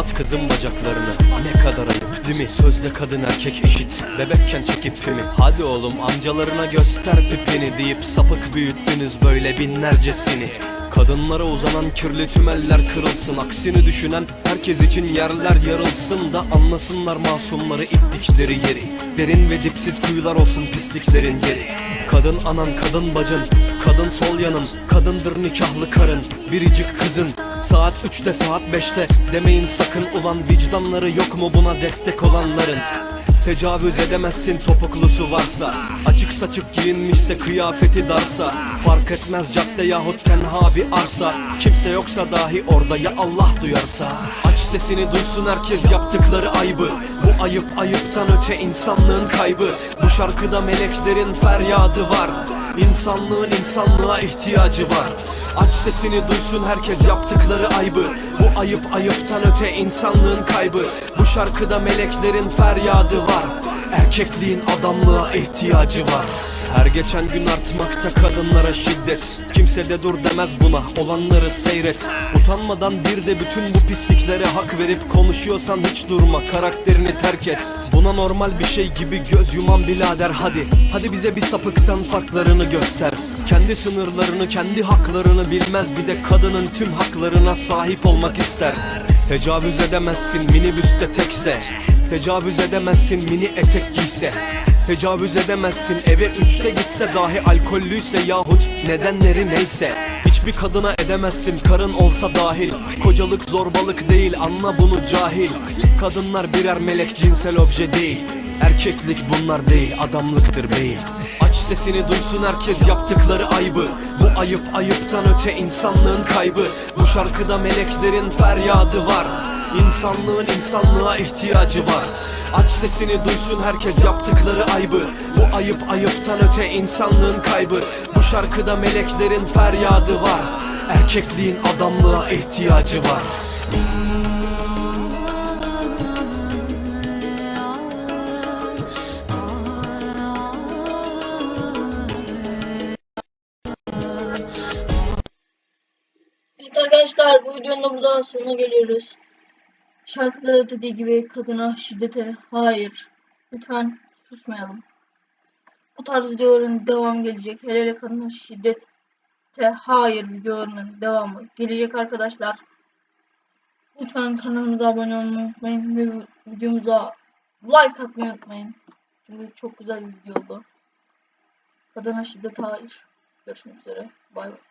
Kapat kızın bacaklarını. Ne kadar ayıp değil mi? Sözde kadın erkek eşit. Bebekken çekip pimi Hadi oğlum amcalarına göster pipini Deyip sapık büyüttünüz böyle binlercesini. Kadınlara uzanan kirli tümeller kırılsın. Aksini düşünen herkes için yerler yarılsın da Anlasınlar masumları ittikleri yeri. Derin ve dipsiz kuyular olsun pisliklerin yeri. Kadın anan kadın bacın Kadın sol yanın Kadındır nikahlı karın Biricik kızın Saat 3'te saat 5'te Demeyin sakın ulan vicdanları yok mu buna destek olanların Tecavüz edemezsin topuklusu varsa. Açık saçık giyinmişse kıyafeti darsa. Fark etmez cadde yahut tenha bir arsa. Kimse yoksa dahi orada ya Allah duyarsa. Aç sesini duysun herkes yaptıkları aybı Bu ayıp ayıptan öte insanlığın kaybı. Bu şarkıda meleklerin feryadı var. İnsanlığın insanlığa ihtiyacı var. Aç sesini duysun herkes yaptıkları aybı Bu ayıp ayıptan öte insanlığın kaybı. Bu şarkıda meleklerin feryadı var Erkekliğin adamlığa ihtiyacı var. Her geçen gün artmakta kadınlara şiddet. Kimse de dur demez buna olanları seyret. Utanmadan bir de bütün bu pisliklere hak verip Konuşuyorsan hiç durma karakterini terk et. Buna normal bir şey gibi göz yuman birader hadi. Hadi bize bir sapıktan farklarını göster. Kendi sınırlarını kendi haklarını bilmez Bir de kadının tüm haklarına sahip olmak ister. Tecavüz edemezsin minibüste tekse Tecavüz edemezsin mini etek giyse. Tecavüz edemezsin eve üçte gitse dahi alkollüyse yahut nedenleri neyse. Hiçbir kadına edemezsin karın olsa dahil. Kocalık zorbalık değil anla bunu cahil. Kadınlar birer melek cinsel obje değil. Erkeklik bunlar değil adamlıktır beyim. Aç sesini duysun herkes yaptıkları aybı Ayıp ayıptan öte insanlığın kaybı. Bu şarkıda meleklerin feryadı var. İnsanlığın insanlığa ihtiyacı var. Aç sesini duysun herkes yaptıkları aybı Bu ayıp ayıptan öte insanlığın kaybı. Bu şarkıda meleklerin feryadı var. Erkekliğin adamlığa ihtiyacı var Evet arkadaşlar bu videonun da burada sonuna geliyoruz. Şarkıda da dediği gibi kadına şiddete hayır. Lütfen susmayalım. Bu tarz videoların devam gelecek. Hele hele kadına şiddete hayır videolarının devamı gelecek arkadaşlar. Lütfen kanalımıza abone olmayı unutmayın ve videomuza like atmayı unutmayın. Çünkü çok güzel bir video oldu. Kadına şiddet hayır. Görüşmek üzere. Bay bay.